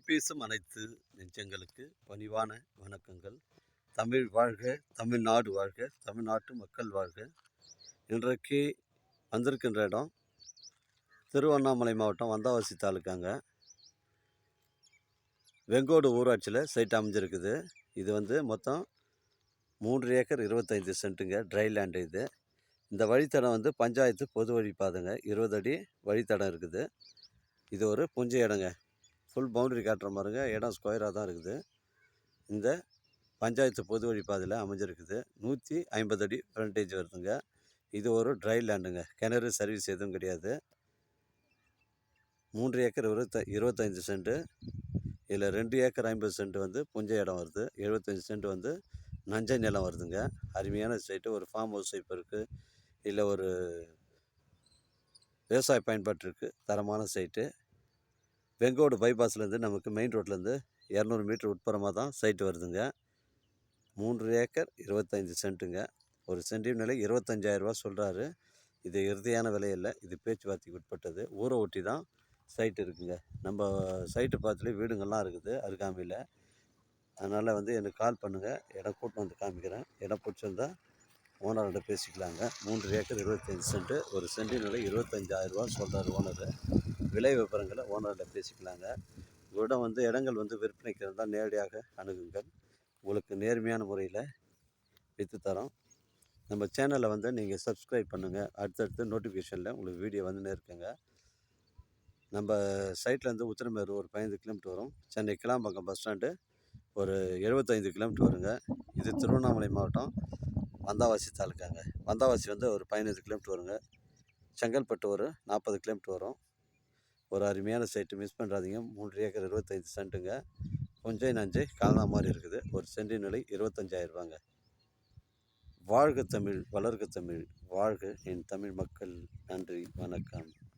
தமிழ் பேசும் அனைத்து நெஞ்சங்களுக்கு பணிவான வணக்கங்கள். தமிழ் வாழ்க தமிழ்நாடு வாழ்க தமிழ்நாட்டு மக்கள் வாழ்க. இன்றைக்கு வந்திருக்கின்ற இடம் திருவண்ணாமலை மாவட்டம் வந்தாவாசி தாலுக்காங்க. வெங்கோடு ஊராட்சியில் சைட் அமைஞ்சிருக்குது. இது வந்து மொத்தம் மூன்று ஏக்கர் இருபத்தைந்து சென்ட்டுங்க ட்ரை லேண்டு இது. இந்த வழித்தடம் வந்து பஞ்சாயத்து பொது வழிப்பாதைங்க இருபது அடி வழித்தடம் இருக்குது. இது ஒரு புஞ்ச இடங்க. ஃபுல் பவுண்டரி காட்டுற மாதிரிங்க இடம் ஸ்கொயராக தான் இருக்குது. இந்த பஞ்சாயத்து பொது வழிப்பாதையில் அமைஞ்சிருக்குது. நூற்றி ஐம்பது அடி ஃப்ரண்டேஜ் வருதுங்க. இது ஒரு ட்ரை லேண்டுங்க கிணறு சர்வீஸ் எதுவும் கிடையாது. மூன்று ஏக்கர் இருபத்த இருபத்தஞ்சி சென்ட்டு இதில் ரெண்டு ஏக்கர் ஐம்பது சென்ட் வந்து புஞ்ச இடம் வருது. எழுபத்தஞ்சி சென்ட் வந்து நஞ்சை நிலம் வருதுங்க. அருமையான சைட்டு ஒரு ஃபார்ம் ஹவுஸ் இப்போ இருக்குது இல்லை ஒரு விவசாய பயன்பாட்டிற்கு தரமான சைட்டு வெங்கோடு பைபாஸ்லேருந்து நமக்கு மெயின் ரோட்லேருந்து இரநூறு மீட்டர் உட்புறமாக தான் சைட்டு வருதுங்க. மூன்று ஏக்கர் இருபத்தஞ்சி சென்ட்டுங்க. ஒரு சென்டின் விலை இருபத்தஞ்சாயிரரூபா சொல்கிறாரு இது இறுதியான விலை இல்லை இது பேச்சுவார்த்தைக்கு உட்பட்டது. ஊரை ஒட்டி தான் சைட் இருக்குங்க. நம்ம சைட்டு பார்த்துலேயே வீடுங்கள்லாம் இருக்குது. அருகாமையில் அதனால் வந்து எனக்கு கால் பண்ணுங்கள் இடம் கூட்டம் வந்து காமிக்கிறேன். இடம் பிடிச்சிருந்தா ஓனர்கிட்ட பேசிக்கலாங்க. மூன்று ஏக்கர் இருபத்தஞ்சி சென்ட்டு. ஒரு சென்டின் விலை இருபத்தஞ்சாயிரரூபா சொல்கிறார் ஓனர். விலை விவரங்களை ஓனரில் பேசிக்கலாங்க. உங்களிடம் வந்து இடங்கள் வந்து விற்பனைக்கு இருந்தால் நேரடியாக அணுகுங்கள். உங்களுக்கு நேர்மையான முறையில் விற்று தரோம் நம்ம சேனலை வந்து நீங்கள் சப்ஸ்கிரைப் பண்ணுங்கள் அடுத்தடுத்து நோட்டிஃபிகேஷனில் உங்களுக்கு வீடியோ வந்துன்னே இருக்குங்க. நம்ம சைட்லேருந்து உத்திரமேரூர் ஒரு பதினைந்து கிலோமீட்டர் வரும். சென்னை கிளாம்பாக்கம் பஸ் ஸ்டாண்டு ஒரு எழுபத்தைந்து கிலோமீட்டர் வருங்க. இது திருவண்ணாமலை மாவட்டம் வந்தாவாசி தாலுக்காங்க. வந்தாவாசி வந்து ஒரு பதினைந்து கிலோமீட்டர் வருங்க. செங்கல்பட்டு ஒரு நாற்பது கிலோமீட்டர் வரும். ஒரு அருமையான சைட்டு மிஸ் பண்ணுறாதீங்க மூன்று ஏக்கர் இருபத்தைந்து சென்ட்டுங்க கொஞ்சம் நஞ்சை காலனா மாதிரி இருக்குது. ஒரு சென்டின் நிலை இருபத்தஞ்சாயிரரூபாங்க வாழ்க தமிழ் வளர்க தமிழ். வாழ்க என் தமிழ் மக்கள். நன்றி வணக்கம்.